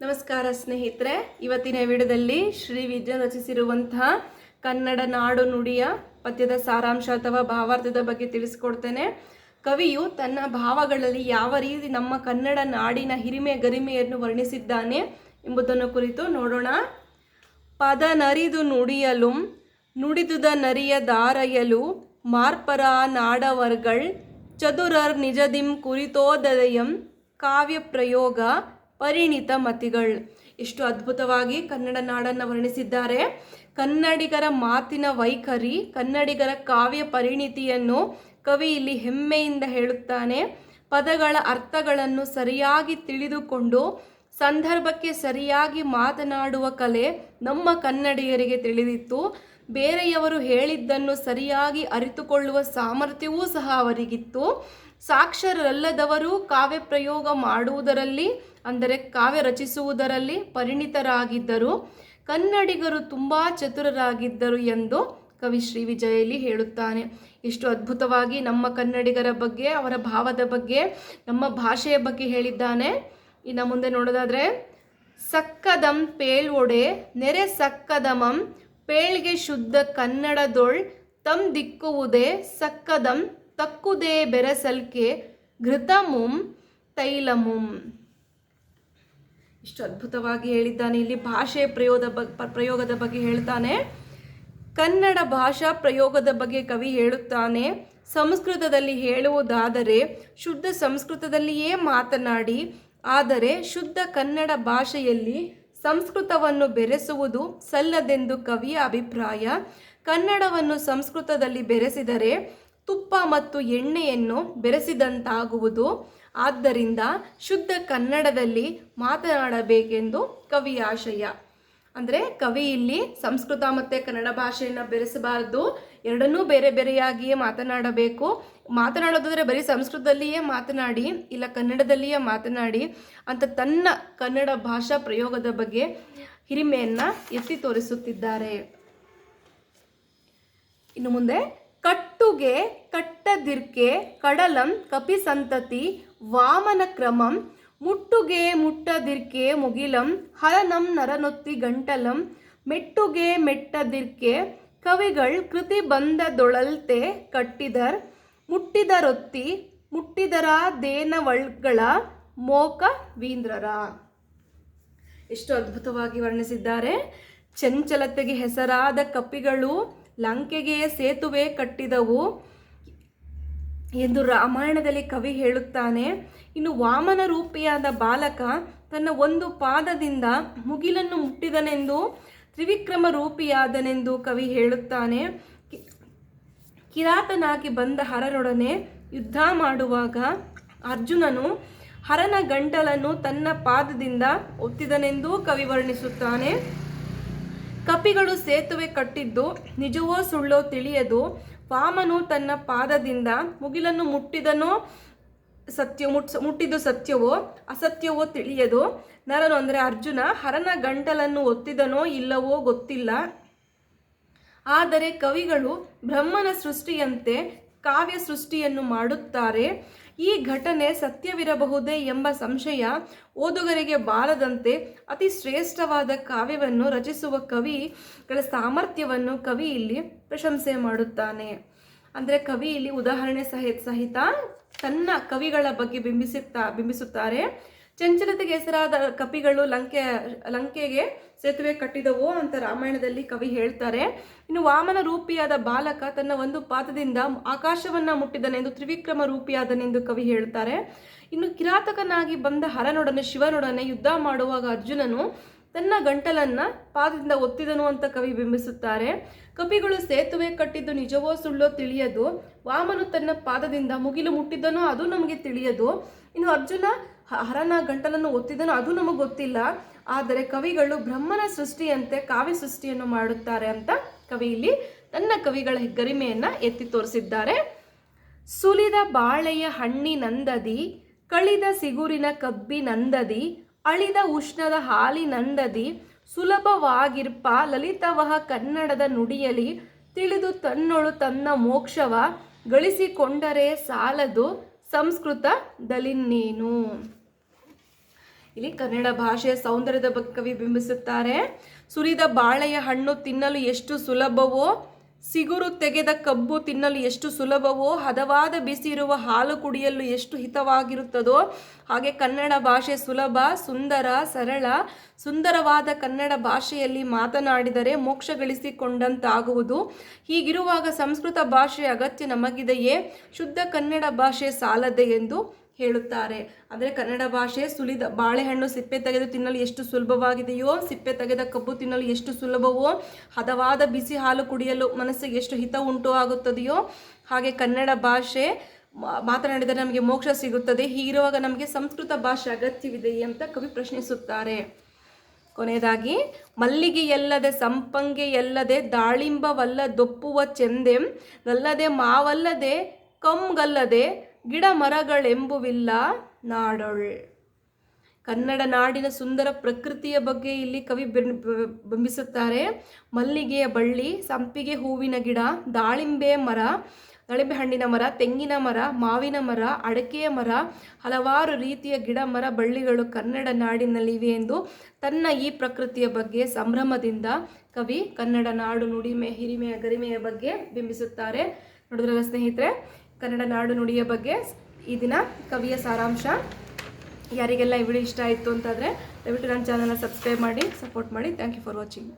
ನಮಸ್ಕಾರ ಸ್ನೇಹಿತರೆ, ಇವತ್ತಿನ ವಿಡಿಯೋದಲ್ಲಿ ಶ್ರೀ ವಿದ್ಯ ರಚಿಸಿರುವಂತಹ ಕನ್ನಡ ನಾಡು ನುಡಿಯ ಪದ್ಯದ ಸಾರಾಂಶ ಅಥವಾ ಭಾವಾರ್ಥದ ಬಗ್ಗೆ ತಿಳಿಸ್ಕೊಡ್ತೇನೆ. ಕವಿಯು ತನ್ನ ಭಾವಗಳಲ್ಲಿ ಯಾವ ರೀತಿ ನಮ್ಮ ಕನ್ನಡ ನಾಡಿನ ಹಿರಿಮೆ ಗರಿಮೆಯನ್ನು ವರ್ಣಿಸಿದ್ದಾನೆ ಎಂಬುದನ್ನು ಕುರಿತು ನೋಡೋಣ. ಪದ ನರಿದು ನುಡಿಯಲು, ನುಡಿದುದ ನರಿಯ ದಾರಯಲು, ಮಾರ್ಪರ ನಾಡವರ್ಗಳ್, ಚದುರರ್ ನಿಜದಿಂ ಕುರಿತೋದಯಂ, ಕಾವ್ಯ ಪ್ರಯೋಗ ಪರಿಣಿತ ಮತಿಗಳು. ಎಷ್ಟು ಅದ್ಭುತವಾಗಿ ಕನ್ನಡ ನಾಡನ್ನು ವರ್ಣಿಸಿದ್ದಾರೆ. ಕನ್ನಡಿಗರ ಮಾತಿನ ವೈಖರಿ, ಕನ್ನಡಿಗರ ಕಾವ್ಯ ಪರಿಣಿತಿಯನ್ನು ಕವಿ ಇಲ್ಲಿ ಹೆಮ್ಮೆಯಿಂದ ಹೇಳುತ್ತಾನೆ. ಪದಗಳ ಅರ್ಥಗಳನ್ನು ಸರಿಯಾಗಿ ತಿಳಿದುಕೊಂಡು, ಸಂದರ್ಭಕ್ಕೆ ಸರಿಯಾಗಿ ಮಾತನಾಡುವ ಕಲೆ ನಮ್ಮ ಕನ್ನಡಿಗರಿಗೆ ತಿಳಿದಿತ್ತು. ಬೇರೆಯವರು ಹೇಳಿದ್ದನ್ನು ಸರಿಯಾಗಿ ಅರಿತುಕೊಳ್ಳುವ ಸಾಮರ್ಥ್ಯವೂ ಸಹ ಅವರಿಗಿತ್ತು. ಸಾಕ್ಷರರಲ್ಲದವರು ಕಾವ್ಯ ಪ್ರಯೋಗ ಮಾಡುವುದರಲ್ಲಿ, ಅಂದರೆ ಕಾವ್ಯ ರಚಿಸುವುದರಲ್ಲಿ ಪರಿಣಿತರಾಗಿದ್ದರು. ಕನ್ನಡಿಗರು ತುಂಬ ಚತುರರಾಗಿದ್ದರು ಎಂದು ಕವಿ ಶ್ರೀ ವಿಜಯಲ್ಲಿ ಹೇಳುತ್ತಾನೆ. ಇಷ್ಟು ಅದ್ಭುತವಾಗಿ ನಮ್ಮ ಕನ್ನಡಿಗರ ಬಗ್ಗೆ, ಅವರ ಭಾವದ ಬಗ್ಗೆ, ನಮ್ಮ ಭಾಷೆಯ ಬಗ್ಗೆ ಹೇಳಿದ್ದಾನೆ. ಇನ್ನು ಮುಂದೆ ನೋಡೋದಾದರೆ, ಸಕ್ಕದಂ ಪೇಳ್ವೊಡೆ ನೆರೆ ಸಕ್ಕದಮಂ, ಪೇಳ್ಗೆ ಶುದ್ಧ ಕನ್ನಡದೊಳ್ ತಮ್ ದಿಕ್ಕುವುದೇ ಸಕ್ಕದಂ ತಕ್ಕುದೇ ಬೆರೆಸಲ್ಕೆ ಘೃತಮುಂ ತೈಲಮುಂ. ಇಷ್ಟು ಅದ್ಭುತವಾಗಿ ಹೇಳಿದ್ದಾನೆ. ಇಲ್ಲಿ ಭಾಷೆ ಪ್ರಯೋಗದ ಪ್ರಯೋಗದ ಬಗ್ಗೆ ಹೇಳ್ತಾನೆ. ಕನ್ನಡ ಭಾಷಾ ಪ್ರಯೋಗದ ಬಗ್ಗೆ ಕವಿ ಹೇಳುತ್ತಾನೆ. ಸಂಸ್ಕೃತದಲ್ಲಿ ಹೇಳುವುದಾದರೆ ಶುದ್ಧ ಸಂಸ್ಕೃತದಲ್ಲಿಯೇ ಮಾತನಾಡಿ, ಆದರೆ ಶುದ್ಧ ಕನ್ನಡ ಭಾಷೆಯಲ್ಲಿ ಸಂಸ್ಕೃತವನ್ನು ಬೆರೆಸುವುದು ಸಲ್ಲದೆಂದು ಕವಿಯ ಅಭಿಪ್ರಾಯ. ಕನ್ನಡವನ್ನು ಸಂಸ್ಕೃತದಲ್ಲಿ ಬೆರೆಸಿದರೆ ತುಪ್ಪ ಮತ್ತು ಎಣ್ಣೆಯನ್ನು ಬೆರೆಸಿದಂತಾಗುವುದು. ಆದ್ದರಿಂದ ಶುದ್ಧ ಕನ್ನಡದಲ್ಲಿ ಮಾತನಾಡಬೇಕೆಂದು ಕವಿಯ ಆಶಯ. ಅಂದರೆ ಕವಿ ಇಲ್ಲಿ ಸಂಸ್ಕೃತ ಮತ್ತು ಕನ್ನಡ ಭಾಷೆಯನ್ನು ಬೆರೆಸಬಾರದು. ಎರಡನ್ನೂ ಬೇರೆ ಬೇರೆಯಾಗಿಯೇ ಮಾತನಾಡಬೇಕು. ಮಾತನಾಡೋದಾದರೆ ಬರೀ ಸಂಸ್ಕೃತದಲ್ಲಿಯೇ ಮಾತನಾಡಿ, ಇಲ್ಲ ಕನ್ನಡದಲ್ಲಿಯೇ ಮಾತನಾಡಿ ಅಂತ ತನ್ನ ಕನ್ನಡ ಭಾಷಾ ಪ್ರಯೋಗದ ಬಗ್ಗೆ ಹಿರಿಮೆಯನ್ನು ಎತ್ತಿ ತೋರಿಸುತ್ತಿದ್ದಾರೆ. ಇನ್ನು ಮುಂದೆ ಕಟ್ಟುಗೆ, ಕಟ್ಟದಿರ್ಕೆ, ಕಡಲಂ ಕಪಿ ಸಂತತಿ ವಾಮನ ಕ್ರಮಂ, ಮುಟ್ಟುಗೆ, ಮುಟ್ಟದಿರ್ಕೆ, ಮುಗಿಲಂ ಹರನಂ ನರನೊತ್ತಿ, ಗಂಟಲಂ, ಮೆಟ್ಟುಗೆ, ಮೆಟ್ಟದಿರ್ಕೆ, ಕವಿಗಳ್, ಕೃತಿ ಬಂದದೊಳಲ್ತೆ ಕಟ್ಟಿದರ್, ಮುಟ್ಟಿದರೊತ್ತಿ, ಮುಟ್ಟಿದರ ದೇನವಳ್ಗಳ, ಮೋಕ ವೀಂದ್ರರ. ಎಷ್ಟು ಅದ್ಭುತವಾಗಿ ವರ್ಣಿಸಿದ್ದಾರೆ. ಚಂಚಲತೆಗೆ ಹೆಸರಾದ ಕಪಿಗಳು ಲಂಕೆಗೆ ಸೇತುವೆ ಕಟ್ಟಿದವು ಎಂದು ರಾಮಾಯಣದಲ್ಲಿ ಕವಿ ಹೇಳುತ್ತಾನೆ. ಇನ್ನು ವಾಮನ ರೂಪಿಯಾದ ಬಾಲಕ ತನ್ನ ಒಂದು ಪಾದದಿಂದ ಮುಗಿಲನ್ನು ಮುಟ್ಟಿದನೆಂದು, ತ್ರಿವಿಕ್ರಮ ರೂಪಿಯಾದನೆಂದು ಕವಿ ಹೇಳುತ್ತಾನೆ. ಕಿರಾತನಾಗಿ ಬಂದ ಹರನೊಡನೆ ಯುದ್ಧ ಮಾಡುವಾಗ ಅರ್ಜುನನು ಹರನ ಗಂಟಲನ್ನು ತನ್ನ ಪಾದದಿಂದ ಒತ್ತಿದನೆಂದೂ ಕವಿ ವರ್ಣಿಸುತ್ತಾನೆ. ಕಪಿಗಳು ಸೇತುವೆ ಕಟ್ಟಿದ್ದು, ನಿಜವೋ ಸುಳ್ಳೋ ತಿಳಿಯದು. ವಾಮನು ತನ್ನ ಪಾದದಿಂದ ಮುಗಿಲನ್ನು ಮುಟ್ಟಿದನೋ ಸತ್ಯ, ಮುಟ್, ಮುಟ್ಟಿದ್ದು ಸತ್ಯವೋ ಅಸತ್ಯವೋ ತಿಳಿಯದು. ನರನು ಅಂದರೆ ಅರ್ಜುನ, ಹರನ ಗಂಟಲನ್ನು ಒತ್ತಿದನೋ ಇಲ್ಲವೋ ಗೊತ್ತಿಲ್ಲ. ಆದರೆ ಕವಿಗಳು ಬ್ರಹ್ಮನ ಸೃಷ್ಟಿಯಂತೆ ಕಾವ್ಯ ಸೃಷ್ಟಿಯನ್ನು ಮಾಡುತ್ತಾರೆ. ಈ ಘಟನೆ ಸತ್ಯವಿರಬಹುದೇ ಎಂಬ ಸಂಶಯ ಓದುಗರಿಗೆ ಬಾರದಂತೆ ಅತಿ ಶ್ರೇಷ್ಠವಾದ ಕಾವ್ಯವನ್ನು ರಚಿಸುವ ಕವಿಗಳ ಸಾಮರ್ಥ್ಯವನ್ನು ಕವಿ ಇಲ್ಲಿ ಪ್ರಶಂಸೆ ಮಾಡುತ್ತಾನೆ. ಅಂದರೆ ಕವಿ ಇಲ್ಲಿ ಉದಾಹರಣೆ ಸಹಿತ ಸಹಿತ ತನ್ನ ಕವಿಗಳ ಬಗ್ಗೆ ಬಿಂಬಿಸುತ್ತಾ, ಬಿಂಬಿಸುತ್ತಾರೆ. ಚಂಚಲತೆಗೆ ಹೆಸರಾದ ಕಪಿಗಳು ಲಂಕೆ, ಲಂಕೆಗೆ ಸೇತುವೆ ಕಟ್ಟಿದವು ಅಂತ ರಾಮಾಯಣದಲ್ಲಿ ಕವಿ ಹೇಳ್ತಾರೆ. ಇನ್ನು ವಾಮನ ರೂಪಿಯಾದ ಬಾಲಕ ತನ್ನ ಒಂದು ಪಾದದಿಂದ ಆಕಾಶವನ್ನ ಮುಟ್ಟಿದನೆಂದು ತ್ರಿವಿಕ್ರಮ ರೂಪಿಯಾದನೆಂದು ಕವಿ ಹೇಳ್ತಾರೆ. ಇನ್ನು ಕಿರಾತಕನಾಗಿ ಬಂದ ಹರನೊಡನೆ ಶಿವನೊಡನೆ ಯುದ್ಧ ಮಾಡುವಾಗ ಅರ್ಜುನನು ತನ್ನ ಗಂಟಲನ್ನ ಪಾದದಿಂದ ಒತ್ತಿದನು ಅಂತ ಕವಿ ಬಿಂಬಿಸುತ್ತಾರೆ. ಕಪಿಗಳು ಸೇತುವೆ ಕಟ್ಟಿದ್ದು ನಿಜವೋ ಸುಳ್ಳೋ ತಿಳಿಯದು. ವಾಮನು ತನ್ನ ಪಾದದಿಂದ ಮುಗಿಲು ಮುಟ್ಟಿದ್ದನೋ ಅದು ನಮಗೆ ತಿಳಿಯದು. ಇನ್ನು ಅರ್ಜುನ ಹರನ ಗಂಟಲನ್ನು ಒತ್ತಿದನು, ಅದು ನಮಗೆ ಗೊತ್ತಿಲ್ಲ. ಆದರೆ ಕವಿಗಳು ಬ್ರಹ್ಮನ ಸೃಷ್ಟಿಯಂತೆ ಕಾವ್ಯ ಸೃಷ್ಟಿಯನ್ನು ಮಾಡುತ್ತಾರೆ ಅಂತ ಕವಿ ಇಲ್ಲಿ ತನ್ನ ಕವಿಗಳ ಗರಿಮೆಯನ್ನ ಎತ್ತಿ ತೋರಿಸಿದ್ದಾರೆ. ಸುಲಿದ ಬಾಳೆಯ ಹಣ್ಣಿ ನಂದದಿ, ಕಳಿದ ಸಿಗುರಿನ ಕಬ್ಬಿನಂದದಿ ಅಳಿದ ಉಷ್ಣದ ಹಾಲಿ ನಂದದಿ, ಸುಲಭವಾಗಿರ್ಪ ಲಲಿತವಹ ಕನ್ನಡದ ನುಡಿಯಲಿ, ತಿಳಿದು ತನ್ನೊಳು ತನ್ನ ಮೋಕ್ಷವ, ಗಳಿಸಿಕೊಂಡರೆ ಸಾಲದು ಸಂಸ್ಕೃತ ದಲಿನ್ನೇನು ಇಲ್ಲಿ ಕನ್ನಡ ಭಾಷೆಯ ಸೌಂದರ್ಯದ ಬಗ್ಗೆ ಕವಿ ಬಿಂಬಿಸುತ್ತಾರೆ. ಸುರಿದ ಬಾಳೆಯ ಹಣ್ಣು ತಿನ್ನಲು ಎಷ್ಟು ಸುಲಭವೋ ಸಿಗುರು ತೆಗೆದ ಕಬ್ಬು ತಿನ್ನಲು ಎಷ್ಟು ಸುಲಭವೋ, ಹದವಾದ ಬಿಸಿ ಇರುವ ಹಾಲು ಕುಡಿಯಲು ಎಷ್ಟು ಹಿತವಾಗಿರುತ್ತದೋ, ಹಾಗೆ ಕನ್ನಡ ಭಾಷೆ ಸುಲಭ, ಸುಂದರ, ಸರಳ, ಸುಂದರವಾದ ಕನ್ನಡ ಭಾಷೆಯಲ್ಲಿ ಮಾತನಾಡಿದರೆ ಮೋಕ್ಷ ಗಳಿಸಿಕೊಂಡಂತಾಗುವುದು. ಹೀಗಿರುವಾಗ ಸಂಸ್ಕೃತ ಭಾಷೆಯ ಅಗತ್ಯ ನಮಗಿದೆಯೇ? ಶುದ್ಧ ಕನ್ನಡ ಭಾಷೆ ಸಾಲದೆ ಎಂದು ಹೇಳುತ್ತಾರೆ. ಅಂದರೆ ಕನ್ನಡ ಭಾಷೆ ಸುಲಿದ ಬಾಳೆಹಣ್ಣು ಸಿಪ್ಪೆ ತೆಗೆದು ತಿನ್ನಲು ಎಷ್ಟು ಸುಲಭವಾಗಿದೆಯೋ, ಸಿಪ್ಪೆ ತೆಗೆದ ಕಬ್ಬು ತಿನ್ನಲು ಎಷ್ಟು ಸುಲಭವೋ, ಹದವಾದ ಬಿಸಿ ಹಾಲು ಕುಡಿಯಲು ಮನಸ್ಸಿಗೆ ಎಷ್ಟು ಹಿತ ಉಂಟು ಆಗುತ್ತದೆಯೋ, ಹಾಗೆ ಕನ್ನಡ ಭಾಷೆ ಮಾತನಾಡಿದರೆ ನಮಗೆ ಮೋಕ್ಷ ಸಿಗುತ್ತದೆ. ಹೀಗಿರುವಾಗ ನಮಗೆ ಸಂಸ್ಕೃತ ಭಾಷೆ ಅಗತ್ಯವಿದೆಯೇ ಅಂತ ಕವಿ ಪ್ರಶ್ನಿಸುತ್ತಾರೆ. ಕೊನೆಯದಾಗಿ, ಮಲ್ಲಿಗೆಯಲ್ಲದೆ ಸಂಪಂಗೆಯಲ್ಲದೆ ದಾಳಿಂಬವಲ್ಲ ದೊಪ್ಪುವ ಚೆಂದೆ ಅಲ್ಲದೆ ಮಾವಲ್ಲದೆ ಕಂಗಲ್ಲದೆ ಗಿಡ ಮರಗಳೆಂಬುವಿಲ್ಲ ನಾಡೊಳ್. ಕನ್ನಡ ನಾಡಿನ ಸುಂದರ ಪ್ರಕೃತಿಯ ಬಗ್ಗೆ ಇಲ್ಲಿ ಕವಿ ಬಿಂಬಿಸುತ್ತಾರೆ. ಮಲ್ಲಿಗೆಯ ಬಳ್ಳಿ, ಸಂಪಿಗೆ ಹೂವಿನ ಗಿಡ ದಾಳಿಂಬೆ ಮರ, ದಾಳಿಂಬೆ ಹಣ್ಣಿನ ಮರ, ತೆಂಗಿನ ಮರ, ಮಾವಿನ ಮರ, ಅಡಕೆಯ ಮರ, ಹಲವಾರು ರೀತಿಯ ಗಿಡ ಮರ ಬಳ್ಳಿಗಳು ಕನ್ನಡ ನಾಡಿನಲ್ಲಿವೆ ಎಂದು ತನ್ನ ಈ ಪ್ರಕೃತಿಯ ಬಗ್ಗೆ ಸಂಭ್ರಮದಿಂದ ಕವಿ ಕನ್ನಡ ನಾಡು ನುಡಿಮೆ, ಹಿರಿಮೆಯ, ಗರಿಮೆಯ ಬಗ್ಗೆ ಬಿಂಬಿಸುತ್ತಾರೆ. ನೋಡಿದ್ರಲ್ಲ ಸ್ನೇಹಿತರೆ ಕನ್ನಡ ನಾಡು ನುಡಿಯ ಬಗ್ಗೆ ಈ ದಿನ ಕವಿಯ ಸಾರಾಂಶ. ಯಾರಿಗೆಲ್ಲ ಈ ವಿಡಿಯೋ ಇಷ್ಟ ಆಯಿತು ಅಂತಂದರೆ ದಯವಿಟ್ಟು ನನ್ನ ಚಾನಲ್ನ ಸಬ್ಸ್ಕ್ರೈಬ್ ಮಾಡಿ ಸಪೋರ್ಟ್ ಮಾಡಿ. Thank you for watching